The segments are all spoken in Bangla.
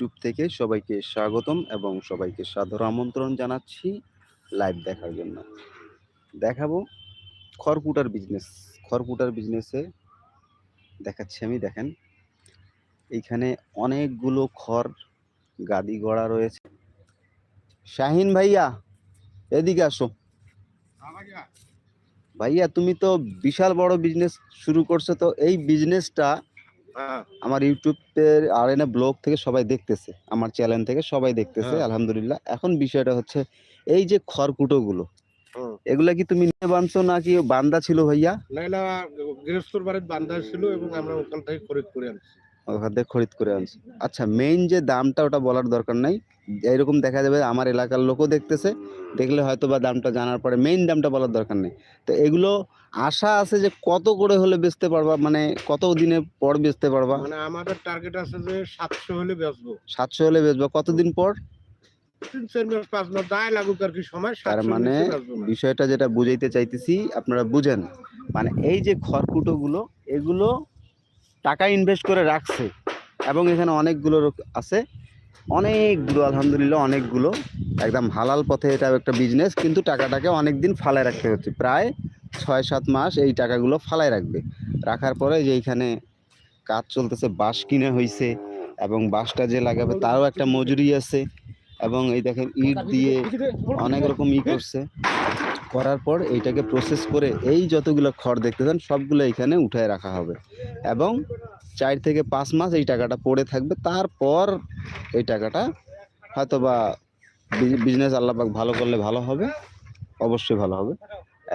ইউটিউব থেকে সবাইকে স্বাগতম এবং সবাইকে সাদর আমন্ত্রণ জানাচ্ছি লাইভ দেখার জন্য। দেখাবো খড়কুটার বিজনেস খড়কুটার বিজনেসে দেখাচ্ছি আমি, দেখেন। এইখানে অনেকগুলো খড়, গাদি গড়া রয়েছে। শাহিন ভাইয়া, এদিকে আসো। ভাইয়া, তুমি তো বিশাল বড় বিজনেস শুরু করছ, তো এই বিজনেসটা আমার ইউটিউবের আর এনে ব্লগ থেকে সবাই দেখতেছে আমার চ্যানেল থেকে সবাই দেখতেছে হ্যাঁ। আলহামদুলিল্লাহ। এখন বিষয়টা হচ্ছে এই যে খড়কুটো গুলো এগুলা কি তুমি নিয়ে বানছো নাকি বান্দা ছিল ভাইয়া? না না গৃহস্থর বাড়ির বান্দা ছিল এবং আমরা ওখান থেকে খরিদ করে আনছি। ওখান থেকে খরিদ করে আনছি। আচ্ছা মেইন যে দামটা ওটা বলার দরকার নাই। এরকম দেখা যাবে আমার এলাকার লোকও দেখতেছে দেখলে হয়তো বা দামটা জানার পরে মেইন দামটা বলার দরকার নেই। তো এগুলো আশা আছে যে কত করে হলে বেচতে পারবা মানে কত দিনে পর বেচতে পারবা? মানে আমাদের টার্গেট আছে যে সাতশো হলে বেচবো। সাতশো হলে বেচবা কতদিন পর? তার মানে। বিষয়টা যেটা বুঝাইতে চাইতেছি আপনারা বুঝেন। মানে এই যে খড়কুটো গুলো এগুলো টাকা ইনভেস্ট করে রাখছে এবং এখানে অনেকগুলো আছে। অনেকগুলো, আলহামদুলিল্লাহ অনেকগুলো। একদম হালাল পথে এটা একটা বিজনেস কিন্তু টাকাটাকে অনেক দিন ফালায় রাখতে হচ্ছে। প্রায় ছয় সাত মাস এই টাকাগুলো ফালায় রাখবে। রাখার পরে যে এইখানে কাজ চলতেছে, বাঁশ কিনে হয়েছে এবং বাঁশটা যে লাগাবে তারও একটা মজুরি আছে। এবং এই দেখেন ইট দিয়ে অনেক রকম ই করছে। করার পর এইটাকে প্রসেস করে এই যতগুলো খড় দেখতেছেন সবগুলো এখানে উঠায় রাখা হবে। এবং চার থেকে পাঁচ মাস এই টাকাটা পড়ে থাকবে। তারপর এই টাকাটা হয়তো বা বিজনেস আল্লাপাক ভালো করলে ভালো হবে অবশ্যই ভালো হবে।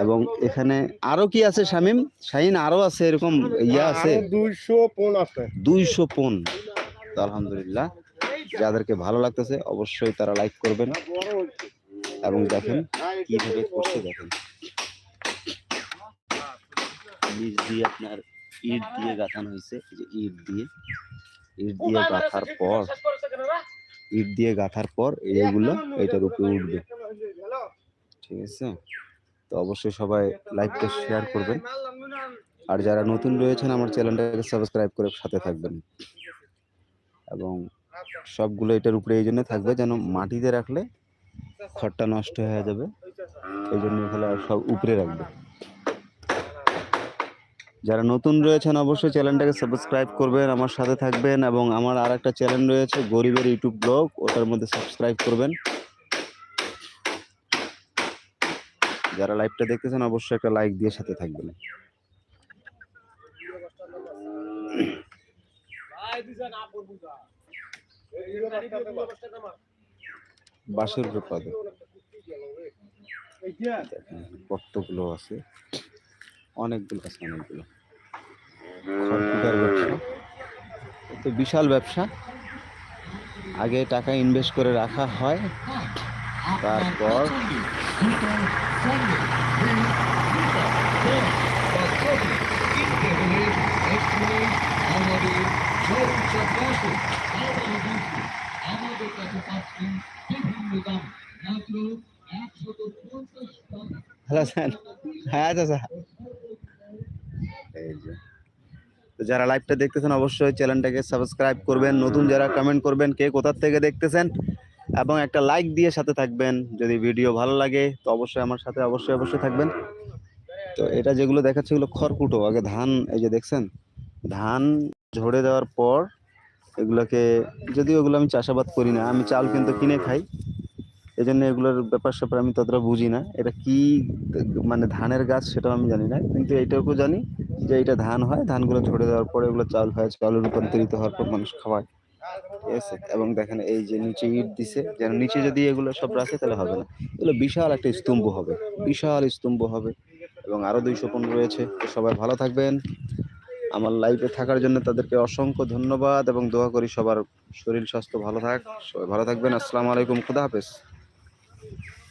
এবং এখানে আরও কি আছে শামিম? শাহিন আরও আছে এরকম ইয়া আছে? দুইশো পোন আছে। দুইশো পন আলহামদুলিল্লাহ যাদেরকে ভালো লাগতেছে অবশ্যই তারা লাইক করবেন। এবং দেখেন কীভাবে করছে দেখেন। নিচ দিয়ে আপনার ইট দিয়ে গাঁথানো হয়েছে যে ইট দিয়ে। ইট দিয়ে গাঁথার পর ইট দিয়ে গাঁথার পর এইগুলো এটার উপরে উঠবে। ঠিক আছে? তো অবশ্যই সবাই লাইকটা শেয়ার করবেন। আর যারা নতুন রয়েছেন আমার চ্যানেলটাকে সাবস্ক্রাইব করে সাথে থাকবেন। এবং সবগুলো এটার উপরে এই জন্য থাকবে যেন মাটিতে রাখলে খড়টা নষ্ট হয়ে যাবে এই জন্য এগুলো সব উপরে রাখবে যারা নতুন রয়েছেন অবশ্যই চ্যানেলটাকে সাবস্ক্রাইব করবেন আমার সাথে থাকবেন এবং আমার আর একটা চ্যানেল রয়েছে গরিবের ইউটিউব ব্লগ ওটার মধ্যে সাবস্ক্রাইব করবেন যারা লাইভটা দেখতেছেন অবশ্যই একটা লাইক দিয়ে সাথে থাকবেন বাঁশের ব্যাপারে দেখেন কতগুলো আছে। অনেকগুলো আছে অনেকগুলো। ব্যবসা। তো বিশাল ব্যবসা। আগে টাকা ইনভেস্ট করে রাখা হয়। তারপর হ্যালো স্যার। হ্যাঁ চাচা এই যে। তো যারা লাইভটা দেখতেছেন অবশ্যই চ্যানেলটাকে সাবস্ক্রাইব করবেন নতুন যারা কমেন্ট করবেন কে কোথার থেকে দেখতেছেন এবং একটা লাইক দিয়ে সাথে থাকবেন। যদি ভিডিও ভালো লাগে তো অবশ্যই আমার সাথে অবশ্যই অবশ্যই থাকবেন। তো এটা যেগুলো দেখাচ্ছে এগুলো খড়কুটো। আগে ধান এই যে দেখছেন ধান ঝরে দেওয়ার পর এগুলোকে যদিও এগুলো আমি চাষাবাদ করি না আমি চাল কিন্তু কিনে খাই। এই জন্য এগুলোর ব্যাপার স্যাপার আমি ততটা বুঝি না। এটা কি মানে ধানের গাছ সেটাও আমি জানি না। কিন্তু এইটুকু জানি যে এটা ধান হয়, ধানগুলো ঝরে দেওয়ার পরে এগুলো চাল হয় চাউলে রূপান্তরিত হওয়ার পর মানুষ খাওয়ায়। ঠিক আছে? এবং দেখেন এই যে নিচে ইট দিছে, যেন নিচে যদি এগুলো সব রাখে তাহলে হবে না। এগুলো বিশাল একটা স্তম্ভ হবে, বিশাল স্তম্ভ হবে। এবং আরও দুইশো পনেরো রয়েছে। তো সবাই ভালো থাকবেন। আমার লাইফে থাকার জন্য তাদেরকে অসংখ্য ধন্যবাদ এবং দোয়া করি সবার শরীর স্বাস্থ্য ভালো থাক। সবাই ভালো থাকবেন। আসসালামু আলাইকুম। খুদা হাফেজ। Thank you.